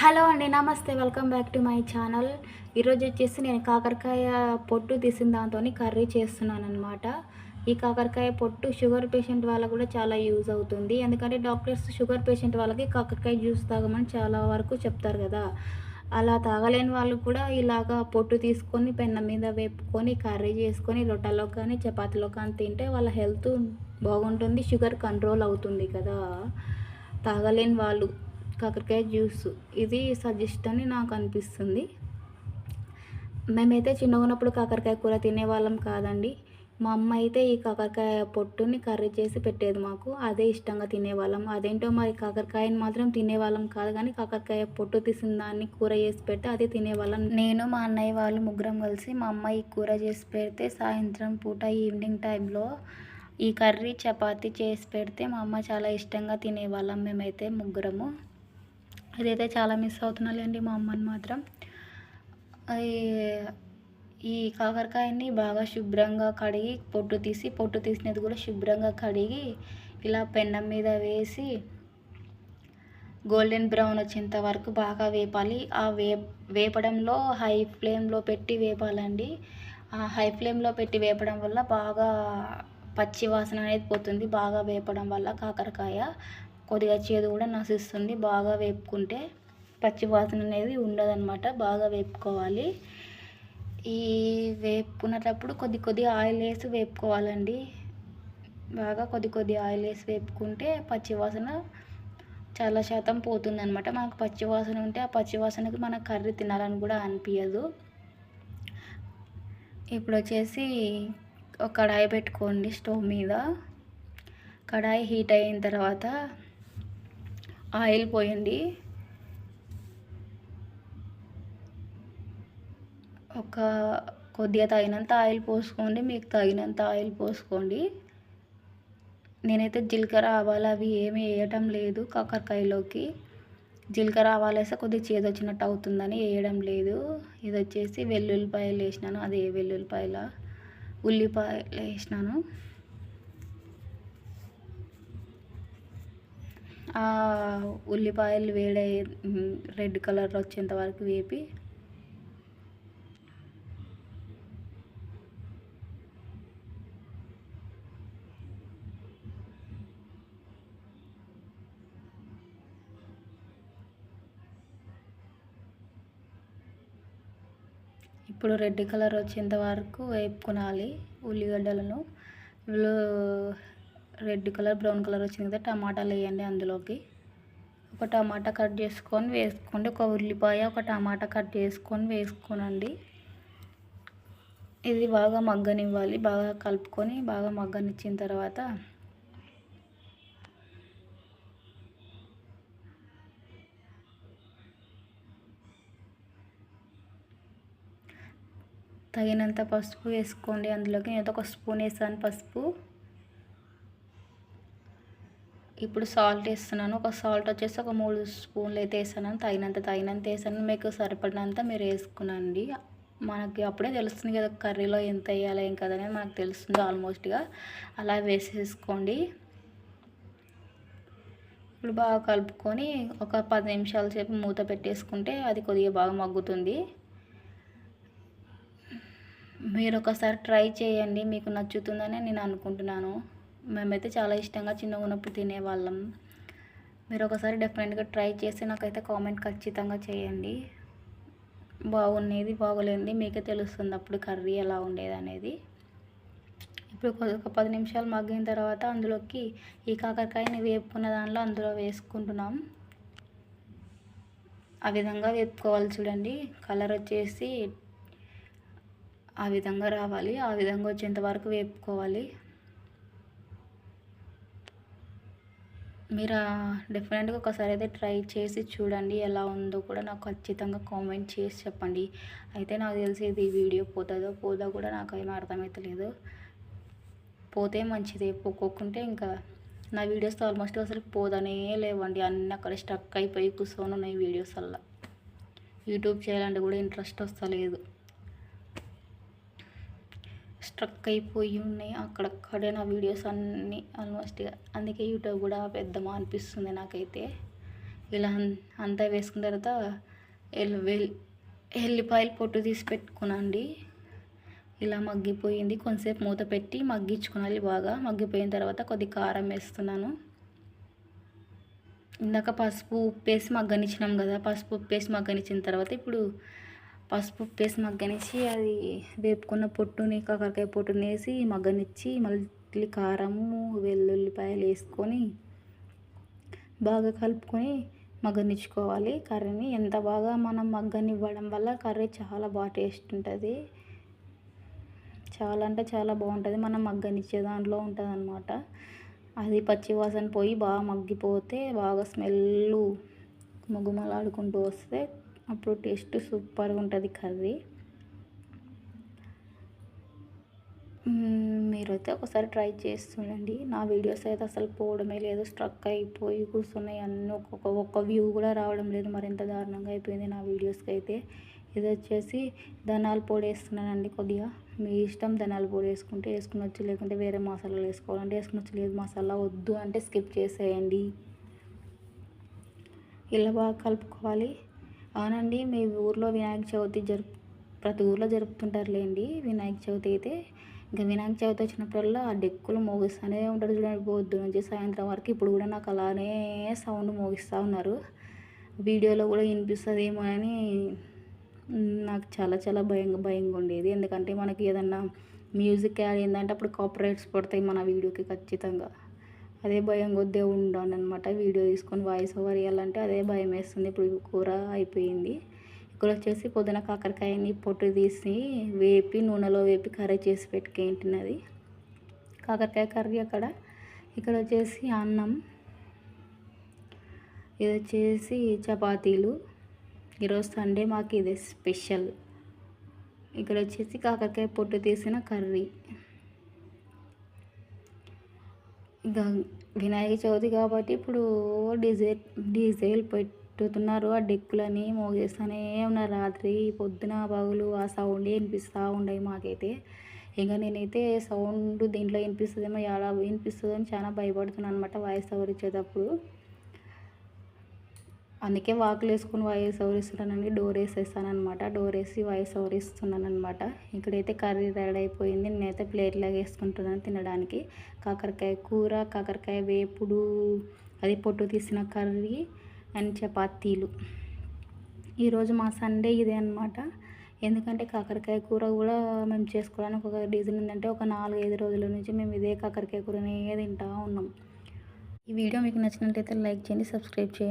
Hello అండి నమస్తే. Welcome back to my channel. ఈరోజు వచ్చేసి నేను కాకరకాయ పొట్టు తీసిన దాంతో కర్రీ చేస్తున్నాను అనమాట ఈ కాకరకాయ పొట్టు షుగర్ పేషెంట్ వాళ్ళకు కూడా చాలా యూజ్ అవుతుంది. ఎందుకంటే డాక్టర్స్ షుగర్ పేషెంట్ వాళ్ళకి కాకరకాయ జ్యూస్ తాగమని చాలా వరకు చెప్తారు కదా. అలా తాగలేని వాళ్ళు కూడా ఇలాగా పొట్టు తీసుకొని పెన్న మీద వేపుకొని కర్రీ చేసుకొని రొట్టెలో కానీ చపాతీలో కానీ తింటే వాళ్ళ హెల్త్ బాగుంటుంది షుగర్ కంట్రోల్ అవుతుంది కదా. తాగలేని వాళ్ళు కాకరకాయ జ్యూస్. ఇది సజెస్ట్ అని నాకు అనిపిస్తుంది. మేమైతే చిన్నగా ఉన్నప్పుడు కాకరకాయ కూర తినేవాళ్ళం కాదండి. మా అమ్మ అయితే ఈ కాకరకాయ పొట్టుని కర్రీ చేసి పెట్టేది మాకు. అదే ఇష్టంగా తినేవాళ్ళం. అదేంటో మరి కాకరకాయని మాత్రం తినేవాళ్ళం కాదు కానీ కాకరకాయ పొట్టు తీసిన దాన్ని కూర చేసి పెడితే అదే తినేవాళ్ళం. నేను మా అన్నయ్య వాళ్ళు ముగ్గురం కలిసి మా అమ్మ ఈ కూర చేసి పెడితే సాయంత్రం పూట ఈవినింగ్ టైంలో ఈ కర్రీ చపాతీ చేసి పెడితే మా అమ్మ చాలా ఇష్టంగా తినేవాళ్ళం మేమైతే ముగ్గురము. అదైతే చాలా మిస్ అవుతున్నాలేండి మా అమ్మని మాత్రం. ఈ కాకరకాయని బాగా శుభ్రంగా కడిగి పొట్టు తీసి పొట్టు తీసినది కూడా శుభ్రంగా కడిగి ఇలా పెన్నం మీద వేసి గోల్డెన్ బ్రౌన్ వచ్చేంత వరకు బాగా వేపాలి. ఆ వే వేపడంలో హై ఫ్లేమ్లో పెట్టి వేపాలండి. ఆ హై ఫ్లేమ్లో పెట్టి వేపడం వల్ల బాగా పచ్చి వాసన అనేది పోతుంది బాగా వేపడం వల్ల కాకరకాయ. కొద్దిగా చేదు కూడా నశిస్తుంది. బాగా వేపుకుంటే పచ్చి వాసన అనేది ఉండదన్నమాట. బాగా వేపుకోవాలి. ఈ వేపుకునేటప్పుడు కొద్ది కొద్ది ఆయిల్ వేసి వేపుకోవాలండి. బాగా కొద్ది కొద్ది ఆయిల్ వేసి వేపుకుంటే పచ్చివాసన చాలా శాతం పోతుంది అనమాట మనకు పచ్చివాసన ఉంటే ఆ పచ్చివాసనకి మన కర్రీ తినాలని కూడా అనిపించదు ఇప్పుడు వచ్చేసి ఒక కడాయి పెట్టుకోండి స్టవ్ మీద. కడాయి హీట్ అయిన తర్వాత ఆయిల్ పోయండి. ఒక కొద్దిగా తగినంత ఆయిల్ పోసుకోండి మీకు తగినంత ఆయిల్ పోసుకోండి. నేనైతే జీలకర్ర ఆవాలు అవి ఏమి వేయటం లేదు కాకరకాయలోకి. జీలకర్ర ఆవాలు వేస్తే కొద్దిగా చేదు వచ్చినట్టు అవుతుందని వేయడం లేదు. ఇది వచ్చేసి వెల్లుల్లిపాయలు వేసినాను అదే వెల్లుల్లిపాయల ఉల్లిపాయలు వేసినాను. ఉల్లిపాయలు వేడే రెడ్ కలర్ వచ్చేంత వరకు వేపి ఇప్పుడు రెడ్ కలర్ వచ్చేంత వరకు వేపుకోనాలి ఉల్లిగడ్డలను. రెడ్ కలర్ బ్రౌన్ కలర్ వచ్చింది కదా టమాటాలు వేయండి అందులోకి. ఒక టమాటా కట్ చేసుకొని వేసుకోండి. ఒక ఉల్లిపాయ ఒక టమాటా కట్ చేసుకొని వేసుకోనండి. ఇది బాగా మగ్గనివ్వాలి. బాగా కలుపుకొని బాగా మగ్గనిచ్చిన తర్వాత తగినంత పసుపు వేసుకోండి అందులోకి. నేను ఒక స్పూన్ వేసాను పసుపు. ఇప్పుడు సాల్ట్ వేస్తున్నాను. ఒక సాల్ట్ వచ్చేసి ఒక మూడు స్పూన్లు అయితే వేసాను. తగినంత తగినంత వేసాను. మీకు సరిపడినంత మీరు వేసుకునండి. మనకి అప్పుడే తెలుస్తుంది కదా కర్రీలో ఎంత వేయాలి ఏం కదా అనేది మనకు తెలుస్తుంది ఆల్మోస్ట్గా. అలా వేసేసుకోండి. ఇప్పుడు బాగా కలుపుకొని ఒక పది నిమిషాల సేపు మూత పెట్టేసుకుంటే అది కొద్దిగా బాగా మగ్గుతుంది. మీరు ఒకసారి ట్రై చేయండి. మీకు నచ్చుతుందని నేను అనుకుంటున్నాను. మేమైతే చాలా ఇష్టంగా చిన్నగా ఉన్నప్పుడు తినేవాళ్ళం. మీరు ఒకసారి డెఫినెట్గా ట్రై చేసి నాకైతే కామెంట్ ఖచ్చితంగా చేయండి. బాగుండేది బాగోలేనిది మీకే తెలుస్తుంది అప్పుడు కర్రీ ఎలా ఉండేది అనేది ఇప్పుడు ఒక పది నిమిషాలు మగ్గిన తర్వాత అందులోకి ఈ కాకరకాయని వేపుకున్న దానిలో అందులో వేసుకుంటున్నాం. ఆ విధంగా వేపుకోవాలి చూడండి. కలర్ వచ్చేసి ఆ విధంగా రావాలి. ఆ విధంగా వచ్చేంత వరకు వేపుకోవాలి. మీరు డెఫినెట్గా ఒకసారి అయితే ట్రై చేసి చూడండి ఎలా ఉందో కూడా నాకు ఖచ్చితంగా కామెంట్ చేసి చెప్పండి. అయితే నాకు తెలిసి ఇది వీడియో పోతుందో పోదో కూడా నాకు ఏమీ అర్థమవుతలేదు పోతే మంచిదే పోకోకుంటే ఇంకా నా వీడియోస్ ఆల్మోస్ట్ అసలు పోదనే లేవండి. అన్నీ అక్కడ స్టక్ అయిపోయి కూర్చొని ఉన్నాయి వీడియోస్ వల్ల యూట్యూబ్ చేయాలంటే కూడా ఇంట్రెస్ట్ వస్తలేదు. స్ట్రక్ అయిపోయి ఉన్నాయి. అక్కడక్కడే నా వీడియోస్ అన్నీ ఆల్మోస్ట్ అందుకే యూట్యూబ్ కూడా పెద్దమా అనిపిస్తుంది నాకైతే. ఇలా అంతా వేసుకున్న తర్వాత వెల్ ఎల్లిపాయలు పొట్టు తీసి పెట్టుకున్నాండి. ఇలా మగ్గిపోయింది. కొంతసేపు మూత పెట్టి మగ్గించుకోవాలి బాగా. మగ్గిపోయిన తర్వాత కొద్ది కారం వేస్తున్నాను. ఇందాక పసుపు ఉప్పు వేసి మగ్గనిచ్చినాం కదా. పసుపు ఉప్పు వేసి మగ్గనిచ్చిన తర్వాత ఇప్పుడు పసుపు ఉప్పు వేసి మగ్గనిచ్చి అది వేపుకున్న పొట్టుని కాకరకాయ పొట్టుని వేసి మగ్గనిచ్చి మళ్ళీ కారము వెల్లుల్లిపాయలు వేసుకొని బాగా కలుపుకొని మగ్గనిచ్చుకోవాలి. కర్రీని ఎంత బాగా మనం మగ్గనివ్వడం వల్ల కర్రీ చాలా బాగా టేస్ట్ ఉంటుంది. చాలా అంటే చాలా బాగుంటుంది. మనం మగ్గనిచ్చే దాంట్లో ఉంటుంది అనమాట అది పచ్చి వాసన పోయి బాగా మగ్గిపోతే బాగా స్మెల్ ముగ్గుమలాడుకుంటూ వస్తే అప్పుడు టేస్ట్ సూపర్గా ఉంటుంది కర్రీ. మీరైతే ఒకసారి ట్రై చేసి చూడండి. నా వీడియోస్ అయితే అసలు పోవడమే లేదు. స్ట్రక్ అయిపోయి కూర్చున్నాయి. అన్నీ ఒక్కొక్క ఒక్క వ్యూ కూడా రావడం లేదు. మరింత దారుణంగా అయిపోయింది నా వీడియోస్కి అయితే. ఇది వచ్చేసి ధనాలు పొడి వేస్తున్నానండి కొద్దిగా. మీ ఇష్టం ధనాలు పొడి వేసుకుంటే వేసుకునొచ్చు. లేకుంటే వేరే మసాలాలు వేసుకోవాలంటే వేసుకునొచ్చు. లేదు మసాలా వద్దు అంటే స్కిప్ చేసేయండి. ఇలా బాగా కలుపుకోవాలి. అవునండి మీ ఊర్లో వినాయక చవితి జరుపు ప్రతి ఊర్లో జరుపుతుంటారులేండి. వినాయక చవితి అయితే ఇంకా వినాయక చవితి వచ్చినప్పుడల్లా ఆ డెక్కులు మోగిస్తూనే ఉంటారు చూడండి. పొద్దు నుంచి సాయంత్రం వరకు ఇప్పుడు కూడా నాకు అలానే సౌండ్ మోగిస్తూ ఉన్నారు. వీడియోలో కూడా వినిపిస్తుందేమో అని నాకు చాలా చాలా భయంగా భయంగా ఉండేది. ఎందుకంటే మనకి ఏదన్నా మ్యూజిక్ యాడ్ ఏంటంటే అప్పుడు కాపరేట్స్ పడతాయి మన వీడియోకి ఖచ్చితంగా. అదే భయం కొద్దే ఉండాను అనమాట వీడియో తీసుకొని వాయిస్ ఓవర్ ఇవ్వాలంటే అదే భయం వేస్తుంది. ఇప్పుడు కూర అయిపోయింది. ఇక్కడ వచ్చేసి పొద్దున కాకరకాయని పొట్టు తీసి వేపి నూనెలో వేపి కర్రీ చేసి పెట్టుకేంటినది కాకరకాయ కర్రీ అక్కడ. ఇక్కడ వచ్చేసి అన్నం ఇది వచ్చేసి చపాతీలు. ఈరోజు సండే మాకు ఇది స్పెషల్. ఇక్కడ వచ్చేసి కాకరకాయ పొట్టు తీసిన కర్రీ. ఇంకా వినాయక చవితి కాబట్టి ఇప్పుడు డీజే డీజేలు పెట్టుతున్నారు. ఆ డెక్కులని మోగేస్తూనే ఉన్నారు. రాత్రి పొద్దున పగులు ఆ సౌండ్ వినిపిస్తూ ఉండేవి మాకైతే. ఇంకా నేనైతే సౌండ్ దీంట్లో వినిపిస్తుందేమో ఎలా వినిపిస్తుందని చాలా భయపడుతున్నాను అనమాట వాయిస్ ఓవర్ ఇచ్చేటప్పుడు అందుకే వాకులు వేసుకుని వాయిస్ ఎవరిస్తున్నానండి డోర్ వేసేస్తాను అనమాట డోర్ వేసి వాయిస్ ఎవరిస్తున్నానమాట అనమాట ఇక్కడైతే కర్రీ రెడీ అయిపోయింది. నేనైతే ప్లేట్లాగా వేసుకుంటున్నాను తినడానికి. కాకరకాయ కూర కాకరకాయ వేపుడు అది పొట్టు తీసిన కర్రీ అండ్ చపాతీలు. ఈరోజు మా సండే ఇదే అనమాట ఎందుకంటే కాకరకాయ కూర కూడా మేము చేసుకోవడానికి ఒక రీజన్ ఏంటంటే ఒక నాలుగైదు రోజుల నుంచి మేము ఇదే కాకరకాయ కూరనే తింటూ ఉన్నాం. ఈ వీడియో మీకు నచ్చినట్లయితే లైక్ చేయండి సబ్స్క్రైబ్ చేయండి.